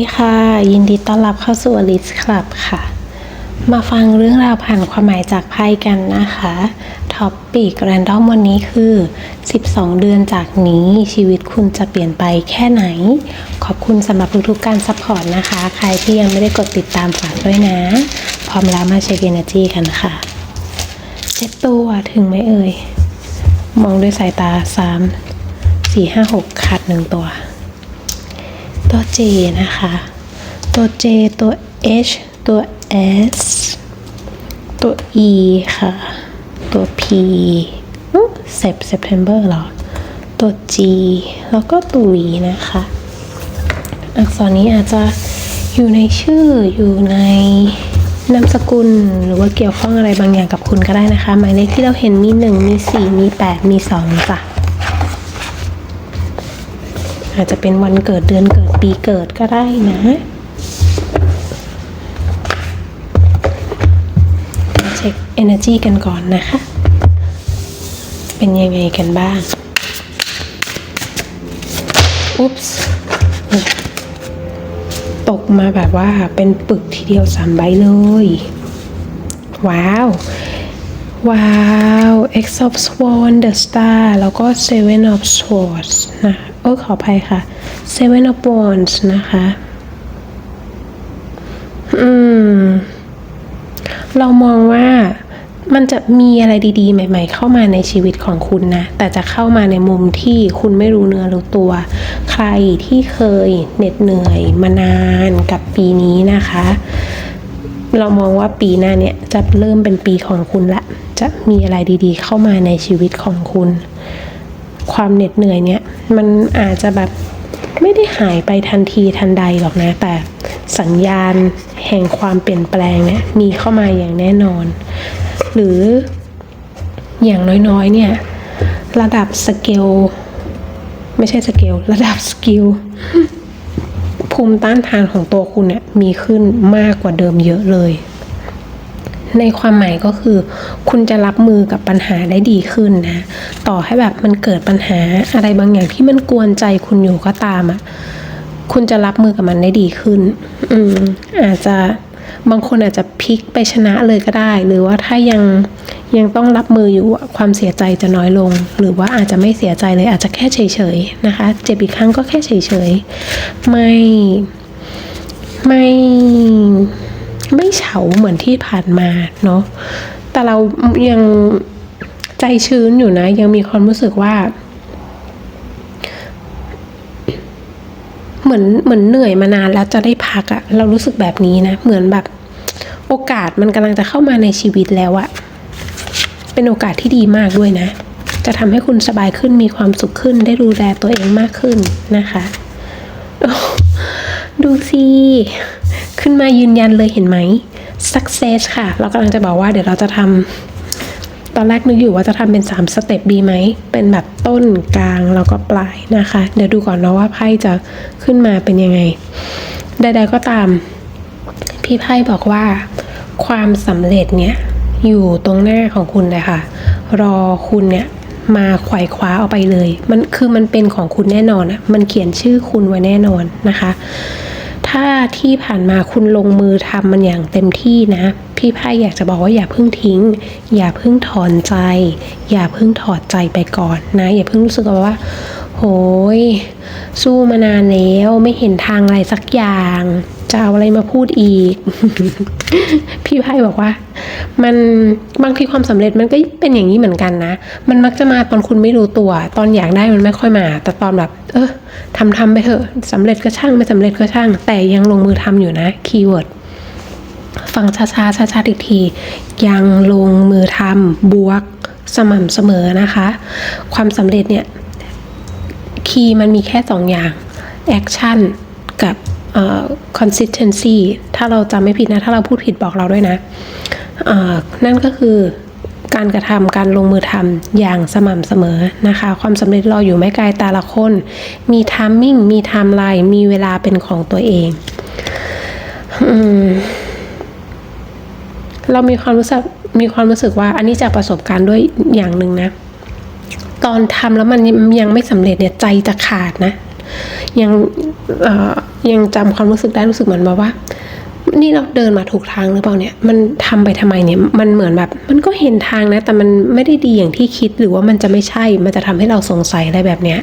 ดีค่ะ ยินดีต้อนรับเข้าสู่ Alice Club ค่ะ มาฟังเรื่องราวผ่านความหมายจากไพ่กันนะคะท็อปปิกแรนดอมวันนี้คือ 12 เดือนจากนี้ชีวิตคุณจะเปลี่ยนไปแค่ไหน ขอบคุณสำหรับทุกๆการซัพพอร์ตนะคะ ใครที่ยังไม่ได้กดติดตามฝากด้วยนะ พร้อมแล้วมาเช็ค Energy กันค่ะเจ็ดตัวถึงไหมเอ่ย มองด้วยสายตา 3 4 5 6ขาดหนึ่งตัว ตัว J นะคะ ตัว J ตัว H ตัว S ตัว E ค่ะ ตัว P เซป September เหรอ ตัว G แล้วก็ตัว V นะคะ อักษรนี้อาจจะอยู่ในชื่ออยู่ในนามสกุลหรือว่าเกี่ยวข้องอะไรบางอย่างกับคุณก็ได้นะคะ หมายเลขที่เราเห็นมี 1 มี 4 มี 8 มี 2 จ้ะ อาจจะเป็นวันเกิดเดือนเกิดปีเกิดก็ได้นะเช็ค energy กันก่อนนะคะ เป็นยังไงกันบ้าง อุ๊ปส์ตกมาแบบว่าเป็นปึกทีเดียวสามใบเลย ว้าว ว้าว X of Swan The Star แล้วก็ Seven of Swords นะ โอ้ขออภัยค่ะ Seven of Wands นะคะ อืม เรามองว่ามันจะมีอะไรดีๆ ใหม่ ๆ เข้ามาในชีวิตของคุณนะ แต่จะเข้ามาในมุมที่คุณไม่รู้เนื้อรู้ตัว ใครที่เคยเหน็ดเหนื่อยมานานกับปีนี้นะคะ เรามองว่าปีหน้าเนี่ยจะเริ่มเป็นปีของคุณละ จะมีอะไรดีๆ เข้ามาในชีวิตของคุณ ความเหน็ดเหนื่อยเนี่ยมันอาจจะแบบไม่ได้หายไปทันทีทันใดหรอกนะ แต่สัญญาณแห่งความเปลี่ยนแปลงเนี่ยมีเข้ามาอย่างแน่นอน หรืออย่างน้อยๆเนี่ยระดับสเกลไม่ใช่สเกลระดับสกิลภูมิต้านทานของตัวคุณเนี่ยมีขึ้นมากกว่าเดิมเยอะเลย ในความหมายก็คือ คุณจะรับมือกับปัญหาได้ดีขึ้นนะ ต่อให้แบบมันเกิดปัญหาอะไรบางอย่างที่มันกวนใจคุณอยู่ก็ตามอะ่ะคุณจะรับมือกับมันได้ดีขึ้น อืม อาจจะบางคนอาจจะพลิกไปชนะเลยก็ได้ หรือว่าถ้ายังยังต้องรับมืออยู่ความเสียใจจะน้อยลง หรือว่าอาจจะไม่เสียใจเลยอาจจะแค่เฉยๆนะคะ เจ็บอีกครั้งก็แค่เฉยๆไม่ไม่ ไม่เฉาเหมือนที่ผ่านมาเนาะแต่เรายังใจชื้นอยู่นะ ยังมีความรู้สึกว่า เหมือนเหมือนเหนื่อยมานานแล้วจะได้พักอะเรารู้สึกแบบนี้นะ เหมือนแบบ โอกาสมันกำลังจะเข้ามาในชีวิตแล้วอะเป็นโอกาสที่ดีมากด้วยนะ จะทำให้คุณสบายขึ้นมีความสุขขึ้น ได้ดูแลตัวเองมากขึ้นนะคะ ดูสิ ขึ้นมายืนยันเลยเห็นไหม success ค่ะ เรากำลังจะบอกว่าเดี๋ยวเราจะทำตอนแรกนึกอยู่ว่าจะทำเป็น 3 สเต็ปดีไหม เป็นแบบต้นกลางแล้วก็ปลายนะคะ เดี๋ยวดูก่อนเนาะว่าไพ่จะขึ้นมาเป็นยังไง ใดๆก็ตาม พี่ไพ่บอกว่า ความสำเร็จเนี่ยอยู่ตรงหน้าของคุณเลยค่ะ รอคุณเนี่ยมาไขว่คว้าเอาไปเลย มันคือมันเป็นของคุณแน่นอนอะมันเขียนชื่อคุณไว้แน่นอนนะคะ ถ้าที่ผ่านมาคุณลงมือทำมันอย่างเต็มที่นะ พี่ไพ่อยากจะบอกว่าอย่าเพิ่งทิ้ง อย่าเพิ่งถอนใจ อย่าเพิ่งถอดใจไปก่อนนะ อย่าเพิ่งรู้สึกว่า โหย สู้มานานแล้วไม่เห็นทางอะไรสักอย่าง จะเอาอะไรมาพูดอีก พี่ไพ่บอกว่า มันบางทีความสำเร็จมันก็เป็นอย่างนี้เหมือนกันนะ มันมักจะมาตอนคุณไม่รู้ตัว ตอนอยากได้มันไม่ค่อยมา แต่ตอนแบบ เออทำทำไปเถอะสำเร็จก็ช่างไม่สำเร็จก็ช่าง แต่ยังลงมือทำอยู่นะคีย์เวิร์ดฟังช้าๆช้าๆอีกที ยังลงมือทำบวกสม่ำเสมอนะคะ ความสำเร็จเนี่ย คีย์มันมีแค่สองอย่าง action กับ consistency ถ้าเราจำไม่ผิดนะ ถ้าเราพูดผิดบอกเราด้วยนะ นั่นก็คือการกระทำการลงมือทำอย่างสม่ำเสมอนะคะ ความสำเร็จรออยู่ไม่ไกลแต่ละคน มี timing มี timeline มีเวลาเป็นของตัวเองอเรามีความรู้สึกมีความรู้สึกว่าอันนี้จากประสบการณ์ด้วยอย่างหนึ่งนะ ตอนทำแล้วมันยังไม่สำเร็จเนี่ยใจจะขาดนะ ยังยังจำความรู้สึกได้รู้สึกเหมือนแบบว่า นี่เราเดินมาถูกทางหรือเปล่าเนี่ย มันทำไปทำไมเนี่ย มันเหมือนแบบ มันก็เห็นทางนะ แต่มันไม่ได้ดีอย่างที่คิดหรือว่ามันจะไม่ใช่ มันจะทำให้เราสงสัยอะไรแบบเนี้ย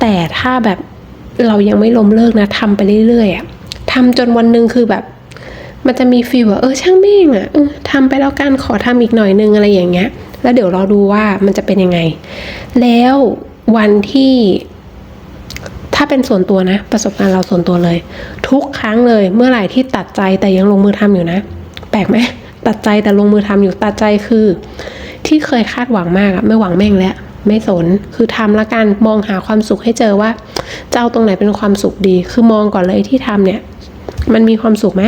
แต่ถ้าแบบเรายังไม่ล้มเลิกนะทำไปเรื่อยๆอะทำจนวันหนึ่งคือแบบมันจะมีฟีลว่าเออช่างแม่งอะเออทำไปแล้วกันขอทำอีกหน่อยนึงอะไรอย่างเงี้ย แล้วเดี๋ยวเราดูว่ามันจะเป็นยังไง แล้ววันที่ ถ้าเป็นส่วนตัวนะ ประสบการณ์เราส่วนตัวเลย ทุกครั้งเลยเมื่อไหร่ที่ตัดใจแต่ยังลงมือทำอยู่นะ แปลกไหมตัดใจแต่ลงมือทำอยู่ตัดใจคือ ที่เคยคาดหวังมากอะไม่หวังแม่งแล้วไม่สน คือทำละกัน มองหาความสุขให้เจอว่าจะเอาตรงไหนเป็นความสุขดี คือมองก่อนเลยที่ทำเนี่ย มันมีความสุขไหม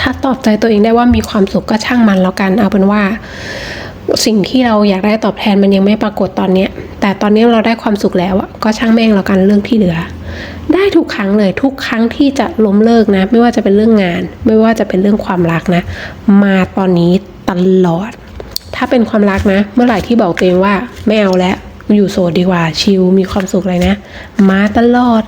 ถ้าตอบใจตัวเองได้ว่ามีความสุขก็ช่างมันแล้วกัน เอาเป็นว่า สิ่งที่เราอยากได้ตอบแทนมันยังไม่ปรากฏตอนเนี้ย แต่ตอนนี้เราได้ความสุขแล้วอะก็ช่างแม่งแล้วกันเรื่องที่เหลือ ได้ทุกครั้งเลยทุกครั้งที่จะล้มเลิกนะ ไม่ว่าจะเป็นเรื่องงาน ไม่ว่าจะเป็นเรื่องความรักนะ มาตอนนี้ตลอด ถ้าเป็นความรักนะ เมื่อไหร่ที่บอกตัวเองว่าไม่เอาแล้วอยู่โสดดีกว่าชิลมีความสุขเลยนะ มาตลอด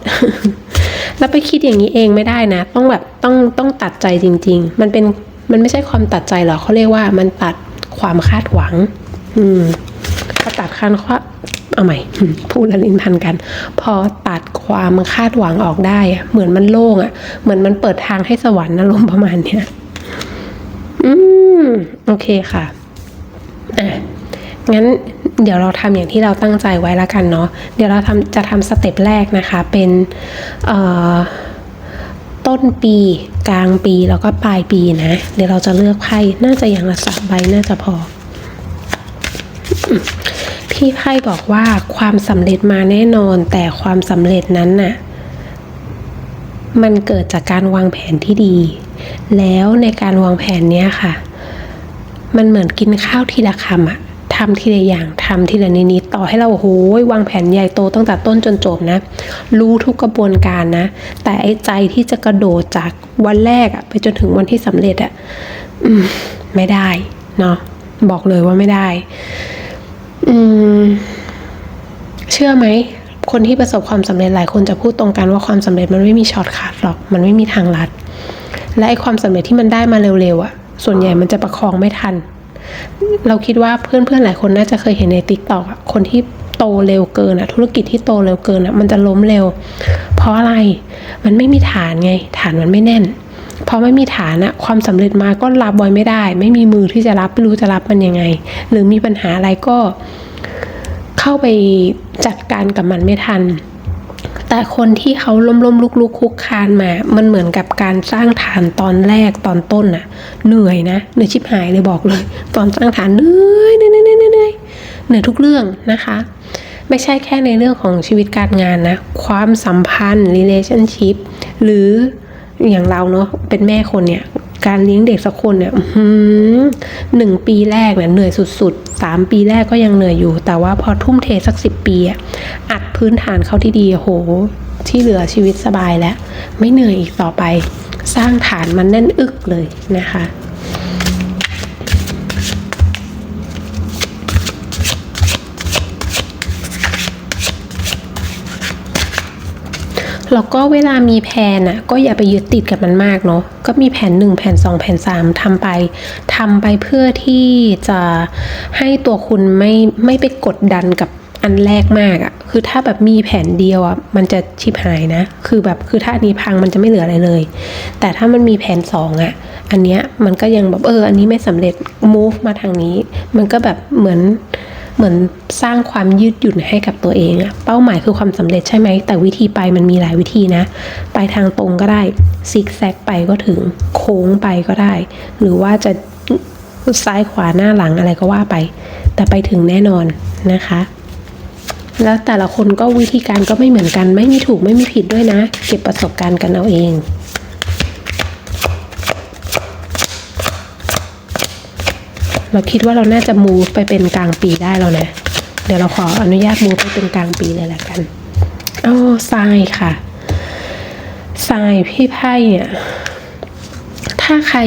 แล้วไปคิดอย่างนี้เองไม่ได้นะ ต้องแบบต้องต้องตัดใจจริง ๆ มันเป็นมันไม่ใช่ความตัดใจหรอกเขาเรียกว่ามันตัด ความคาดหวัง อืมพอตัดคันว่าเอาใหม่พูดและลิ้นพันกัน พอตัดความคาดหวังออกได้ เหมือนมันโล่งอะเหมือนมันเปิดทางให้สวรรค์อารมณ์ประมาณเนี้ยอืมโอเคค่ะอะงั้นเดี๋ยวเราทำอย่างที่เราตั้งใจไว้แล้วกันเนาะเดี๋ยวเราทำจะทำสเต็ปแรกนะคะ เป็นเอ่อ ต้นปี กลางปีแล้วก็ปลายปีนะ เดี๋ยวเราจะเลือกไพ่น่าจะอย่างละสามใบน่าจะพอ พี่ไพ่บอกว่าความสำเร็จมาแน่นอน แต่ความสำเร็จนั้นน่ะ มันเกิดจากการวางแผนที่ดี แล้วในการวางแผนเนี้ยค่ะ มันเหมือนกินข้าวทีละคำอะ ทำทีละอย่างทำทีละนิดๆต่อให้เราโอ้โหวางแผนใหญ่โตตั้งแต่ต้นจนจบนะ รู้ทุกกระบวนการนะ แต่ไอ้ใจที่จะกระโดดจากวันแรกอะไปจนถึงวันที่สำเร็จอะอืม ไม่ได้เนาะบอกเลยว่าไม่ได้ อืม เชื่อไหมคนที่ประสบความสำเร็จหลายคนจะพูดตรงกันว่าความสำเร็จมันไม่มีช็อตคัทหรอก มันไม่มีทางลัด และไอ้ความสำเร็จที่มันได้มาเร็วๆอะ่ะ ส่วนใหญ่มันจะประคองไม่ทัน เราคิดว่าเพื่อนๆหลายคนน่าจะเคยเห็นในติ๊กต็อกคนที่โตเร็วเกินอะธุรกิจที่โตเร็วเกินอะมันจะล้มเร็ว เพราะอะไรมันไม่มีฐานไง ฐานมันไม่แน่นพอไม่มีฐานอะความสำเร็จมาก็รับไว้ไม่ได้ ไม่มีมือที่จะรับไม่รู้จะรับมันยังไง หรือมีปัญหาอะไรก็ เข้าไปจัดการกับมันไม่ทัน แต่คนที่เขาล้มล้มลุกลุกคุกคานมา มันเหมือนกับการสร้างฐานตอนแรกตอนต้นน่ะ เหนื่อยนะเหนื่อยชิบหายเลยบอกเลย ตอนสร้างฐานเหนื่อยเหนื่อยเหนื่อยเหนื่อยเหนื่อยเหนื่อยทุกเรื่องนะคะ ไม่ใช่แค่ในเรื่องของชีวิตการงานนะ ความสัมพันธ์ relationship หรืออย่างเราเนาะเป็นแม่คนเนี่ย การเลี้ยงเด็กสักคนเนี่ยหนึ่งปีแรกเนี่ยเหนื่อยสุดๆสามปีแรกก็ยังเหนื่อยอยู่ แต่ว่าพอทุ่มเทสักสิบปีอะอัดพื้นฐานเขาที่ดีโห ที่เหลือชีวิตสบายแล้ว ไม่เหนื่อยอีกต่อไป สร้างฐานมันแน่นอึกเลยนะคะ แล้วก็เวลามีแผนอะก็อย่าไปยึดติดกับมันมากเนาะก็มีแผนหนึ่งแผนสองแผนสามทำไปทำไปเพื่อที่จะให้ตัวคุณไม่ไม่ไปกดดันกับอันแรกมากอะ่ะคือถ้าแบบมีแผนเดียวอะ่ะมันจะชิบหายนะ คือแบบคือถ้าอันนี้พังมันจะไม่เหลืออะไรเลย แต่ถ้ามันมีแผนสองอะ่ะอันเนี้ยมันก็ยังแบบเออ อันนี้ไม่สำเร็จ move มาทางนี้ มันก็แบบเหมือน เหมือนสร้างความยืดหยุ่นให้กับตัวเองอะเป้าหมายคือความสำเร็จใช่ไหม แต่วิธีไปมันมีหลายวิธีนะ ไปทางตรงก็ได้ซิกแซกไปก็ถึงโค้งไปก็ได้ หรือว่าจะซ้ายขวาหน้าหลังอะไรก็ว่าไป แต่ไปถึงแน่นอนนะคะ แล้วแต่ละคนก็วิธีการก็ไม่เหมือนกัน ไม่มีถูกไม่มีผิดด้วยนะ เก็บประสบการณ์กันเอาเอง เราคิดว่าเราน่าจะมูฟไปเป็นกลางปีได้แล้วนะ เดี๋ยวเราขออนุญาตมูฟไปเป็นกลางปีเลยละกันอ๋อทรายค่ะทรายพี่ไพ่เนี่ย ถ้าใคร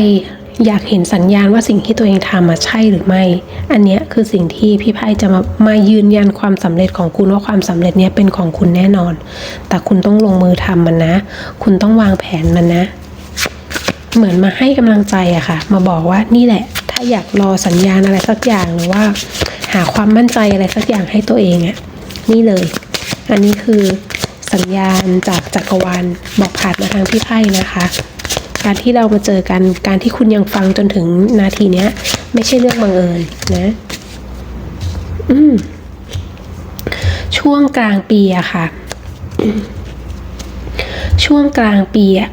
อยากเห็นสัญญาณว่าสิ่งที่ตัวเองทำอะใช่หรือไม่ อันนี้คือสิ่งที่พี่ไพ่จะมามายืนยันความสำเร็จของคุณว่าความสำเร็จเนี้ยเป็นของคุณแน่นอน แต่คุณต้องลงมือทำมันนะ คุณต้องวางแผนมันนะ เหมือนมาให้กำลังใจอะค่ะ มาบอกว่านี่แหละ ถ้าอยากรอสัญญาณอะไรสักอย่างหรือว่า หาความมั่นใจอะไรสักอย่างให้ตัวเองอะนี่เลย อันนี้คือสัญญาณจากจักรวาลบอกผ่านมาทางพี่ไพ่นะคะ การที่เรามาเจอกันการที่คุณยังฟังจนถึงนาทีเนี้ย ไม่ใช่เรื่องบังเอิญนะ อืมช่วงกลางปีอะค่ะ ช่วงกลางปีอะ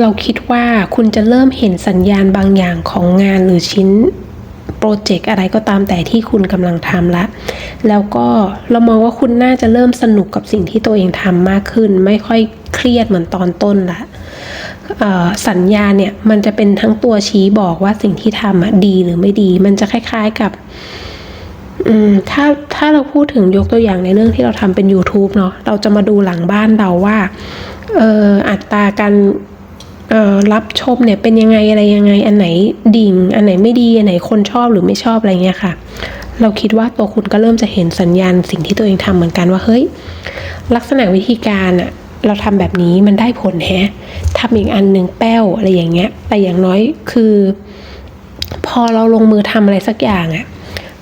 เราคิดว่าคุณจะเริ่มเห็นสัญญาณบางอย่างของงานหรือชิ้นโปรเจกต์อะไรก็ตามแต่ที่คุณกำลังทำละ แล้วก็เรามองว่าคุณน่าจะเริ่มสนุกกับสิ่งที่ตัวเองทำมากขึ้น ไม่ค่อยเครียดเหมือนตอนต้นละสัญญาเนี่ยมันจะเป็นทั้งตัวชี้บอกว่าสิ่งที่ทำอะดีหรือไม่ดี มันจะคล้ายๆกับถ้าถ้าเราพูดถึงยกตัวอย่างในเรื่องที่เราทำเป็น YouTube เนาะเราจะมาดูหลังบ้านเราว่าอ,อ,อัตราการ รับชมเนี่ยเป็นยังไงอะไรยังไง อันไหนดิ่ง อันไหนไม่ดีอันไหนคนชอบหรือไม่ชอบอะไรเงี้ยค่ะ เราคิดว่าตัวคุณก็เริ่มจะเห็นสัญญาณสิ่งที่ตัวเองทำเหมือนกันว่าเฮ้ยลักษณะวิธีการอะเราทำแบบนี้มันได้ผลแฮะทำอีกอันหนึ่งแป้วอะไรอย่างเงี้ย แต่อย่างน้อยคือ พอเราลงมือทำอะไรสักอย่างอะ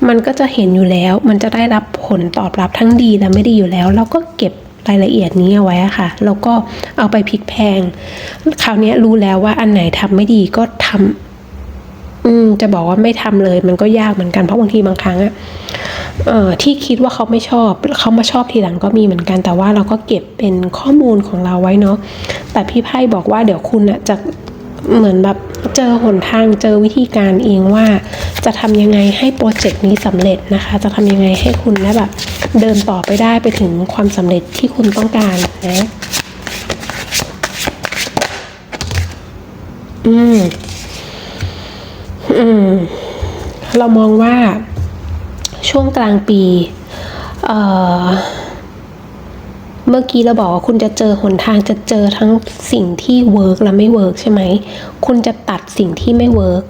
มันก็จะเห็นอยู่แล้ว มันจะได้รับผลตอบรับทั้งดีและไม่ดีอยู่แล้ว เราก็เก็บ รายละเอียดนี้เอาไว้ค่ะ แล้วก็เอาไปพลิกแพง คราวนี้รู้แล้วว่าอันไหนทำไม่ดีก็ทำอืม จะบอกว่าไม่ทำเลย มันก็ยากเหมือนกันเพราะบางทีบางครั้งอะเอ่อที่คิดว่าเขาไม่ชอบเขามาชอบทีหลังก็มีเหมือนกัน แต่ว่าเราก็เก็บเป็นข้อมูลของเราไว้เนาะแต่พี่ไพ่บอกว่าเดี๋ยวคุณอะจะ เหมือนแบบเจอหนทางเจอวิธีการเองว่าจะทำยังไงให้โปรเจกต์นี้สำเร็จนะคะ จะทำยังไงให้คุณได้แบบเดินต่อไปได้ไปถึงความสำเร็จที่คุณต้องการนะอืม อืม เรามองว่าช่วงกลางปี เอ่อ เมื่อกี้เราบอกว่าคุณจะเจอหนทางจะเจอทั้งสิ่งที่เวิร์กและไม่เวิร์กใช่ไหม คุณจะตัดสิ่งที่ไม่เวิร์ก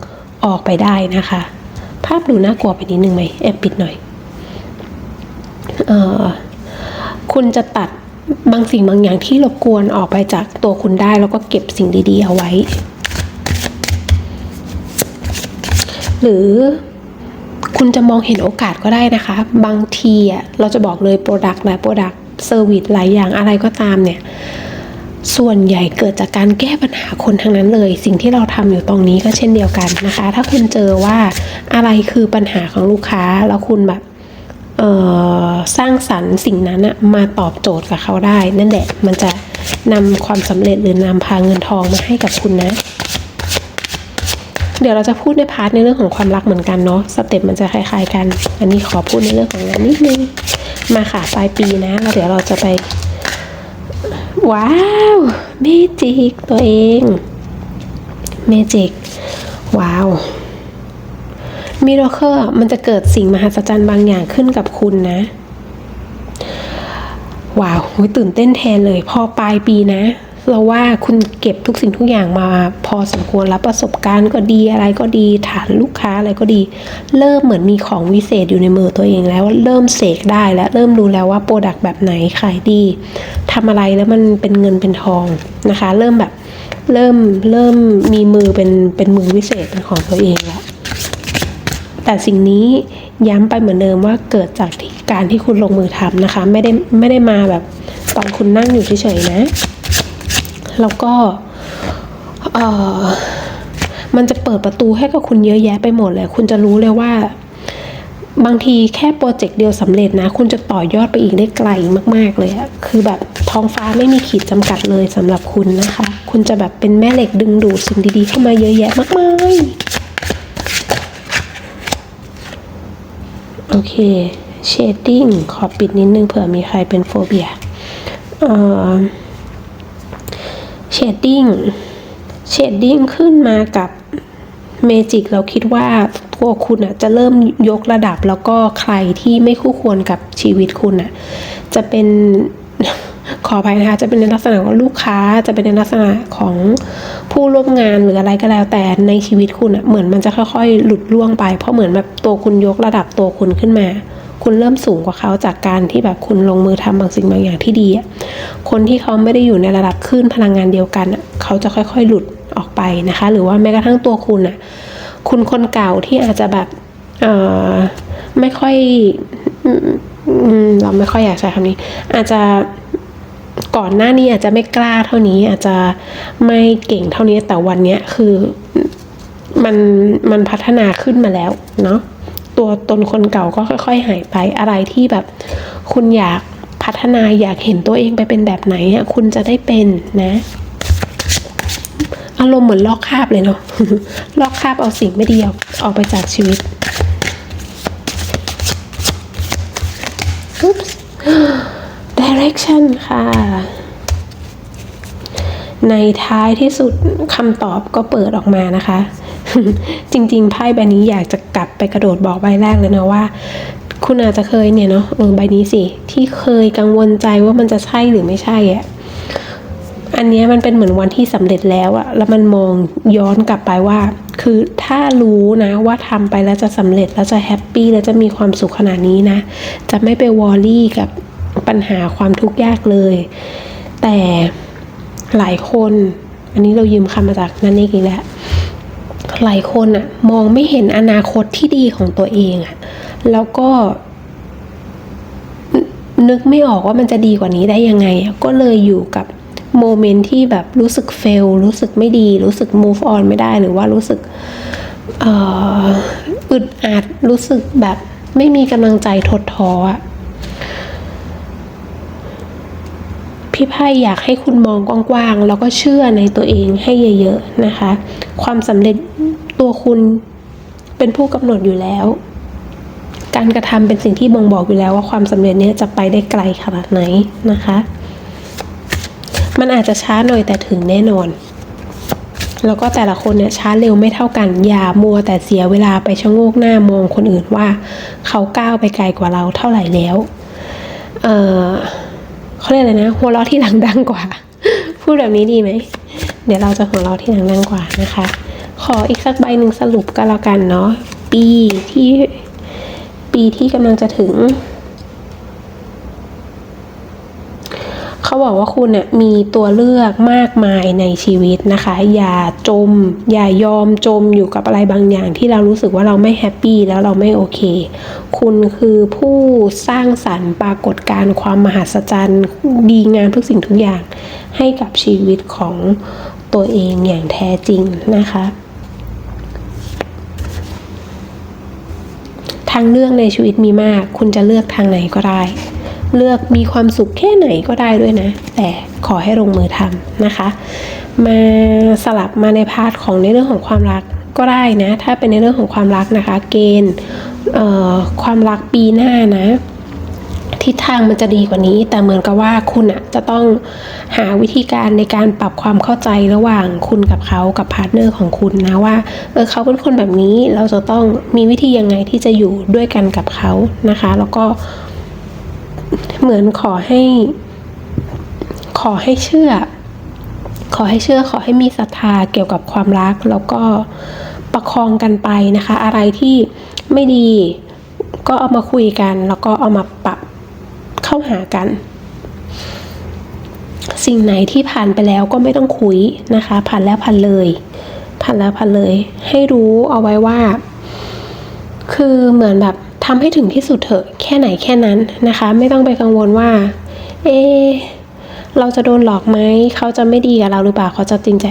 ออกไปได้นะคะ ภาพดูน่ากลัวไปนิดนึงไหมแอบปิดหน่อยเออคุณจะตัดบางสิ่งบางอย่างที่รบกวนออกไปจากตัวคุณได้ แล้วก็เก็บสิ่งดีๆเอาไว้ หรือคุณจะมองเห็นโอกาสก็ได้นะคะ บางทีอะเราจะบอกเลยโปรดักต์หลายโปรดักต์ เซอร์วิสหลายอย่างอะไรก็ตามเนี่ยส่วนใหญ่เกิดจากการแก้ปัญหาคนทั้งนั้นเลย สิ่งที่เราทำอยู่ตรงนี้ก็เช่นเดียวกันนะคะ ถ้าคุณเจอว่าอะไรคือปัญหาของลูกค้าแล้วคุณแบบสร้างสรรค์สิ่งนั้นอะมาตอบโจทย์กับเขาได้ นั่นแหละมันจะนำความสำเร็จหรือนำพาเงินทองมาให้กับคุณนะ เดี๋ยวเราจะพูดในพาร์ทในเรื่องของความรักเหมือนกันเนาะสเต็ปมันจะคล้ายๆกัน อันนี้ขอพูดในเรื่องของงานนิดนึงมาค่ะปลายปีนะแล้วเดี๋ยวเราจะไป ว้าวเมจิกตัวเองเมจิกว้าวมิราเคิลมันจะเกิดสิ่งมหัศจรรย์บางอย่างขึ้นกับคุณนะ ว้าวโอ้ยตื่นเต้นแทนเลย พอปลายปีนะ เราว่าคุณเก็บทุกสิ่งทุกอย่างมาพอสมควรแล้วประสบการณ์ก็ดีอะไรก็ดี ฐานลูกค้าอะไรก็ดี เริ่มเหมือนมีของวิเศษอยู่ในมือตัวเองแล้ว เริ่มเสกได้แล้วเริ่มรู้แล้วว่าโปรดักต์แบบไหนขายดีทำอะไรแล้วมันเป็นเงินเป็นทองนะคะ เริ่มแบบเริ่มเริ่มมีมือเป็นเป็นมือวิเศษเป็นของตัวเองแล้วแต่สิ่งนี้ย้ำไปเหมือนเดิมว่าเกิดจากการที่คุณลงมือทำนะคะ ไม่ได้ไม่ได้มาแบบตอนคุณนั่งอยู่เฉยๆนะ แล้วก็มันจะเปิดประตูให้กับคุณเยอะแยะไปหมดเลย คุณจะรู้เลยว่า บางทีแค่โปรเจกต์เดียวสำเร็จนะ คุณจะต่อยอดไปอีกได้ไกลมาก ๆ เลยอะคือแบบท้องฟ้าไม่มีขีดจำกัดเลยสำหรับคุณนะคะ คุณจะแบบเป็นแม่เหล็กดึงดูดสิ่งดีๆเข้ามาเยอะแยะมากมายโอเคเชดดิ้งขอปิดนิดนึงเผื่อมีใครเป็นโฟเบียเอ่อ เชดดิ้งเชดดิ้งขึ้นมากับเมจิกเราคิดว่าตัวคุณอะจะเริ่มยกระดับแล้วก็ใครที่ไม่คู่ควรกับชีวิตคุณอะจะเป็นขออภัยนะคะจะเป็นในลักษณะของลูกค้าจะเป็นในลักษณะของผู้ร่วมงานหรืออะไรก็แล้วแต่ในชีวิตคุณอะเหมือนมันจะค่อยๆ หลุดล่วงไป เพราะเหมือนแบบตัวคุณยกระดับตัวคุณขึ้นมา คุณเริ่มสูงกว่าเขาจากการที่แบบคุณลงมือทำบางสิ่งบางอย่างที่ดีคนที่เขาไม่ได้อยู่ในระดับคลื่นพลังงานเดียวกันเขาจะค่อยๆ หลุดออกไปนะคะ หรือว่าแม้กระทั่งตัวคุณอะคุณคนเก่าที่อาจจะแบบไม่ค่อยเราไม่ค่อยอยากใช้คำนี้ อาจจะก่อนหน้านี้อาจจะไม่กล้าเท่านี้อาจจะไม่เก่งเท่านี้แต่วันนี้คือมันมันพัฒนาขึ้นมาแล้วเนาะ ตัวตนคนเก่าก็ค่อย ๆ หายไปอะไรที่แบบ คุณอยากพัฒนาอยากเห็นตัวเองไปเป็นแบบไหนอะคุณจะได้เป็นนะ อารมณ์เหมือนลอกคาบเลยเนาะลอกคาบเอาสิ่งไม่ดีออกออกไปจากชีวิต Oops. direction ค่ะ ในท้ายที่สุดคำตอบก็เปิดออกมานะคะ จริงๆไพ่ใบนี้อยากจะกลับไปกระโดดบอกใบแรกเลยนะว่า คุณอาจจะเคยเนี่ยเนาะเออใบนี้สิ ที่เคยกังวลใจว่ามันจะใช่หรือไม่ใช่อะอันนี้มันเป็นเหมือนวันที่สำเร็จแล้วอะแล้วมันมองย้อนกลับไปว่า คือถ้ารู้นะว่าทำไปแล้วจะสำเร็จแล้วจะแฮปปี้แล้วจะมีความสุขขนาดนี้นะ จะไม่ไปวอรี่กับปัญหาความทุกข์ยากเลย แต่หลายคน อันนี้เรายืมคำมาจากนันนี่อีกแล้ว หลายคนอะมองไม่เห็นอนาคตที่ดีของตัวเองอะแล้วก็ นึกไม่ออกว่ามันจะดีกว่านี้ได้ยังไงอะก็เลยอยู่กับโมเมนต์ที่แบบรู้สึกเฟลรู้สึกไม่ดี รู้สึก move on ไม่ได้หรือว่ารู้สึกอ่ออึดอัดรู้สึกแบบไม่มีกำลังใจทดท้ออะ พี่ไพ่อยากให้คุณมองกว้างๆ แล้วก็เชื่อในตัวเองให้เยอะๆนะคะ ความสำเร็จตัวคุณเป็นผู้กำหนดอยู่แล้ว การกระทำเป็นสิ่งที่บ่งบอกอยู่แล้วว่าความสำเร็จนี้จะไปได้ไกลขนาดไหนนะคะ มันอาจจะช้าหน่อยแต่ถึงแน่นอน แล้วก็แต่ละคนเนี่ยช้าเร็วไม่เท่ากัน อย่ามัวแต่เสียเวลาไปชะโงกหน้ามองคนอื่นว่า เขาก้าวไปไกลกว่าเราเท่าไหร่แล้ว เออ เขาเรียกอะไรนะ หัวเราะที่หลังดังกว่า พูดแบบนี้ดีไหม เดี๋ยวเราจะหัวเราะที่หลังดังกว่านะคะ ขออีกสักใบหนึ่งสรุปก็แล้วกันเนาะปีที่ปีที่กำลังจะถึง เขาบอกว่าคุณเนี่ยมีตัวเลือกมากมายในชีวิตนะคะ อย่าจม อย่ายอมจมอยู่กับอะไรบางอย่างที่เรารู้สึกว่าเราไม่แฮปปี้แล้วเราไม่โอเค คุณคือผู้สร้างสรรค์ปรากฏการณ์ความมหัศจรรย์ดีงามทุกสิ่งทุกอย่างให้กับชีวิตของตัวเองอย่างแท้จริงนะคะทางเลือกในชีวิตมีมาก คุณจะเลือกทางไหนก็ได้ เลือกมีความสุขแค่ไหนก็ได้ด้วยนะ แต่ขอให้ลงมือทำนะคะ มาสลับมาในพาร์ทของในเรื่องของความรักก็ได้นะ ถ้าเป็นในเรื่องของความรักนะคะ เกณฑ์ความรักปีหน้านะทิศทางมันจะดีกว่านี้ แต่เหมือนกับว่าคุณอะจะต้องหาวิธีการในการปรับความเข้าใจระหว่างคุณกับเขากับพาร์ทเนอร์ของคุณนะว่าเออเขาเป็นคนแบบนี้เราจะต้องมีวิธียังไงที่จะอยู่ด้วยกันกับเขานะคะ แล้วก็ เหมือนขอให้ ขอให้เชื่อ ขอให้เชื่อ ขอให้มีศรัทธาเกี่ยวกับความรัก แล้วก็ประคองกันไปนะคะ อะไรที่ไม่ดีก็เอามาคุยกัน แล้วก็เอามาปรับเข้าหากัน สิ่งไหนที่ผ่านไปแล้วก็ไม่ต้องคุยนะคะ ผ่านแล้วผ่านเลยผ่านแล้วผ่านเลย ให้รู้เอาไว้ว่า คือเหมือนแบบ ทำให้ถึงที่สุดเถอะแค่ไหนแค่นั้นนะคะ ไม่ต้องไปกังวลว่า เอ เราจะโดนหลอกไหมเขาจะไม่ดีกับเราหรือเปล่าเขาจะจริงใจ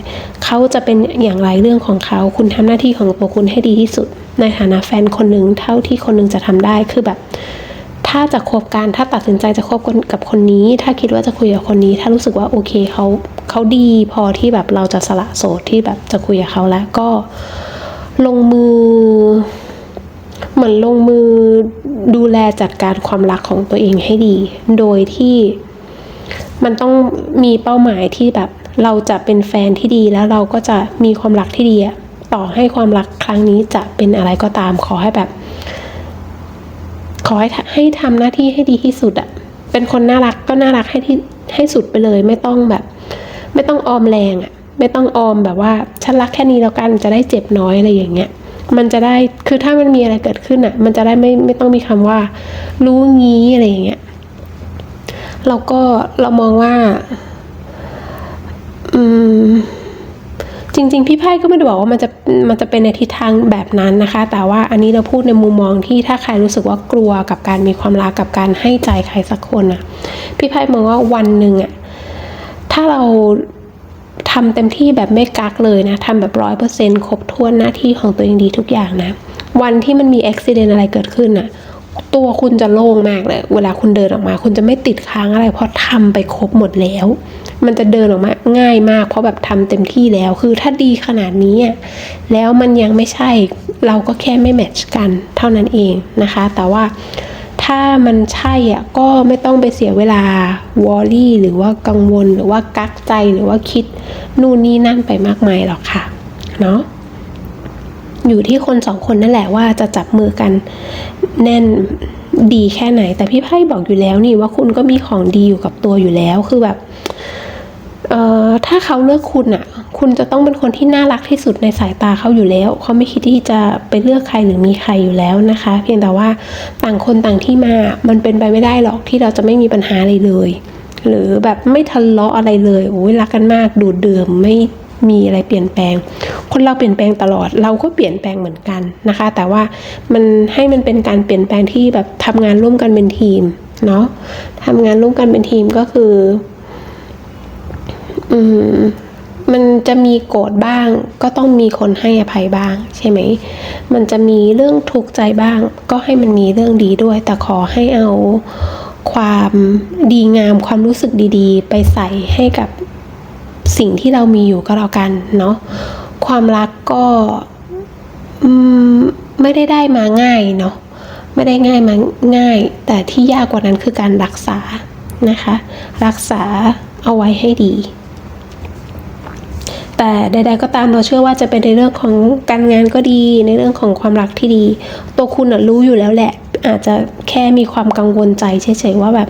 เขาจะเป็นอย่างไรเรื่องของเขา คุณทำหน้าที่ของตัวคุณให้ดีที่สุด ในฐานะแฟนคนหนึ่งเท่าที่คนหนึ่งจะทำได้คือแบบ ถ้าจะคบกันถ้าตัดสินใจจะคบกันกับคนนี้ ถ้าคิดว่าจะคุยกับคนนี้ ถ้ารู้สึกว่าโอเคเขาเขาดีพอที่แบบเราจะสละโสดที่แบบจะคุยกับเขาแล้วก็ลงมือ เหมือนลงมือดูแลจัดการความรักของตัวเองให้ดี โดยที่มันต้องมีเป้าหมายที่แบบเราจะเป็นแฟนที่ดีแล้วเราก็จะมีความรักที่ดีต่อให้ความรักครั้งนี้จะเป็นอะไรก็ตามขอให้แบบ ขอให้ให้ทำหน้าที่ให้ดีที่สุดอะเป็นคนน่ารักก็น่ารักให้ที่ให้สุดไปเลย ไม่ต้องแบบ ไม่ต้องออมแรงอะไม่ต้องออมแบบว่าฉันรักแค่นี้แล้วกันจะได้เจ็บน้อยอะไรอย่างเงี้ย มันจะได้คือถ้ามันมีอะไรเกิดขึ้นอะ มันจะได้ไม่ไม่ต้องมีคำว่า รู้งี้อะไรอย่างเงี้ยแล้วก็เรามองว่า อืม จริง ๆ พี่ไพ่ก็ไม่ได้บอกว่ามันจะมันจะเป็นในทิศทางแบบนั้นนะคะ แต่ว่าอันนี้เราพูดในมุมมองที่ถ้าใครรู้สึกว่ากลัวกับการมีความรักกับการให้ใจใครสักคนอะพี่ไพ่มองว่าวันหนึ่งอะ ถ้าเรา ทำเต็มที่แบบไม่กักเลยนะทำแบบร้อยเปอร์เซ็นต์ครบถ้วนหน้าที่ของตัวเองดีทุกอย่างนะ วันที่มันมีอุบิเหตุอะไรเกิดขึ้นอะตัวคุณจะโล่งมากเลย เวลาคุณเดินออกมา คุณจะไม่ติดค้างอะไร เพราะทำไปครบหมดแล้ว มันจะเดินออกมาง่ายมาก เพราะแบบทำเต็มที่แล้ว คือถ้าดีขนาดนี้อะแล้วมันยังไม่ใช่ เราก็แค่ไม่แมทช์กันเท่านั้นเองนะคะ แต่ว่า ถ้ามันใช่อะก็ไม่ต้องไปเสียเวลาวอรี่หรือว่ากังวลหรือว่ากักใจหรือว่าคิดนู่นนี่นั่นไปมากมายหรอกค่ะ เนาะอยู่ที่คนสองคนนั่นแหละว่าจะจับมือกันแน่นดีแค่ไหน แต่พี่ไพ่บอกอยู่แล้วนี่ว่าคุณก็มีของดีอยู่กับตัวอยู่แล้วคือแบบเอ่อถ้าเขาเลือกคุณอะ่ะ คุณจะต้องเป็นคนที่น่ารักที่สุดในสายตาเขาอยู่แล้ว เขาไม่คิดที่จะไปเลือกใครหรือมีใครอยู่แล้วนะคะ เพียงแต่ว่าต่างคนต่างที่มา มันเป็นไปไม่ได้หรอกที่เราจะไม่มีปัญหาอะไรเลย หรือแบบไม่ทะเลาะอะไรเลยโอ้ยรักกันมากดูดเดื่มไม่มีอะไรเปลี่ยนแปลง คนเราเปลี่ยนแปลงตลอด เราก็เปลี่ยนแปลงเหมือนกันนะคะ แต่ว่ามันให้มันเป็นการเปลี่ยนแปลงที่แบบทำงานร่วมกันเป็นทีมเนาะทำงานร่วมกันเป็นทีมก็คือ อืม มันจะมีโกรธบ้าง ก็ต้องมีคนให้อภัยบ้าง ใช่ไหม มันจะมีเรื่องทุกข์ใจบ้าง ก็ให้มันมีเรื่องดีด้วย แต่ขอให้เอาความดีงามความรู้สึกดีๆ ไปใส่ให้กับสิ่งที่เรามีอยู่ก็แล้วกันเนาะความรักก็ไม่ได้ได้มาง่ายเนาะไม่ได้ง่ายมาง่าย แต่ที่ยากกว่านั้นคือการรักษานะคะ รักษาเอาไว้ให้ดี แต่ใด ๆ ก็ตามเราเชื่อว่าจะเป็นในเรื่องของการงานก็ดี ในเรื่องของความรักที่ดี ตัวคุณรู้อยู่แล้วแหละ อาจจะแค่มีความกังวลใจเฉยๆว่าแบบ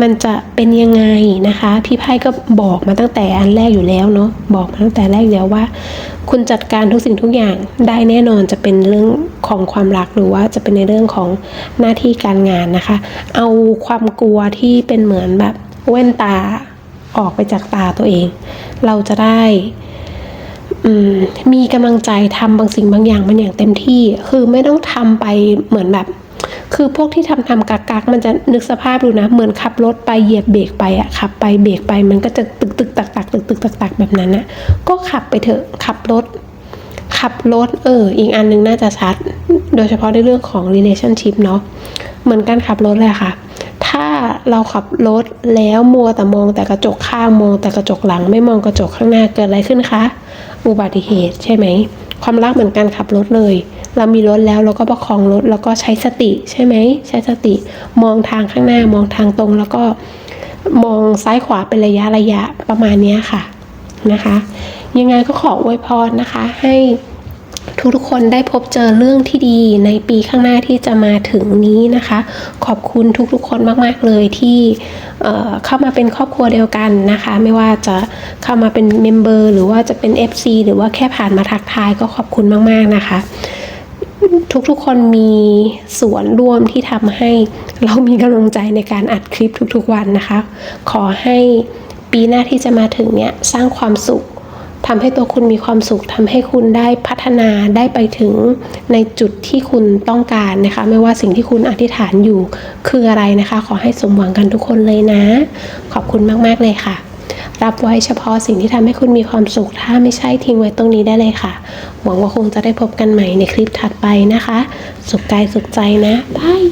มันจะเป็นยังไงนะคะ พี่ไพ่ก็บอกมาตั้งแต่อันแรกอยู่แล้วเนาะบอกมาตั้งแต่แรกแล้วว่า คุณจัดการทุกสิ่งทุกอย่างได้แน่นอนจะเป็นเรื่องของความรักหรือว่าจะเป็นในเรื่องของหน้าที่การงานนะคะ เอาความกลัวที่เป็นเหมือนแบบแว่นตา ออกไปจากตาตัวเอง เราจะได้มมีกำลังใจทำบางสิ่งบางอย่างมันอย่างเต็มที่ คือไม่ต้องทำไปเหมือนแบบ คือพวกที่ทำทำกักกักๆมันจะนึกสภาพดูนะ เหมือนขับรถไปเหยียบเบรกไปอะขับไปเบรกไปมันก็จะตึกตึกตักตักตึกตึกตักตักแบบนั้นนะก็ขับไปเถอะขับรถ ขับรถเออ อีกอันหนึงน่าจะชัด โดยเฉพาะในเรื่องของ relationship เนาะเหมือนการขับรถเลยค่ะ เราขับรถแล้วมัวแต่มองแต่กระจกข้างมองแต่กระจกหลัง ไม่มองกระจกข้างหน้าเกิดอะไรขึ้นคะ อุบัติเหตุใช่ไหม ความรักเหมือนการขับรถเลย เรามีรถแล้วเราก็ประคองรถแล้วก็ใช้สติใช่ไหม ใช้สติมองทางข้างหน้ามองทางตรงแล้วก็มองซ้ายขวาเป็นระยะระยะประมาณนี้ค่ะนะคะ ยังไงก็ขออวยพรนะคะให้ ทุกๆคนได้พบเจอเรื่องที่ดีในปีข้างหน้าที่จะมาถึงนี้นะคะ ขอบคุณทุกๆคนมากๆเลยที่เเข้ามาเป็นครอบครัวเดียวกันนะคะ ไม่ว่าจะเข้ามาเป็นเมมเบอร์หรือว่าจะเป็น FC หรือว่าแค่ผ่านมาทักทายก็ขอบคุณมากๆนะคะทุกๆ คนมีส่วนร่วมที่ทำให้เรามีกำลังใจในการอัดคลิปทุกๆวันนะคะ ขอให้ปีหน้าที่จะมาถึงเนี่ยสร้างความสุข ทำให้ตัวคุณมีความสุขทำให้คุณได้พัฒนาได้ไปถึงในจุดที่คุณต้องการนะคะ ไม่ว่าสิ่งที่คุณอธิษฐานอยู่คืออะไรนะคะ ขอให้สมหวังกันทุกคนเลยนะ ขอบคุณมาก ๆ เลยค่ะ รับไว้เฉพาะสิ่งที่ทำให้คุณมีความสุข ถ้าไม่ใช่ทิ้งไว้ตรงนี้ได้เลยค่ะ หวังว่าคงจะได้พบกันใหม่ในคลิปถัดไปนะคะ สุขกายสุขใจนะบาย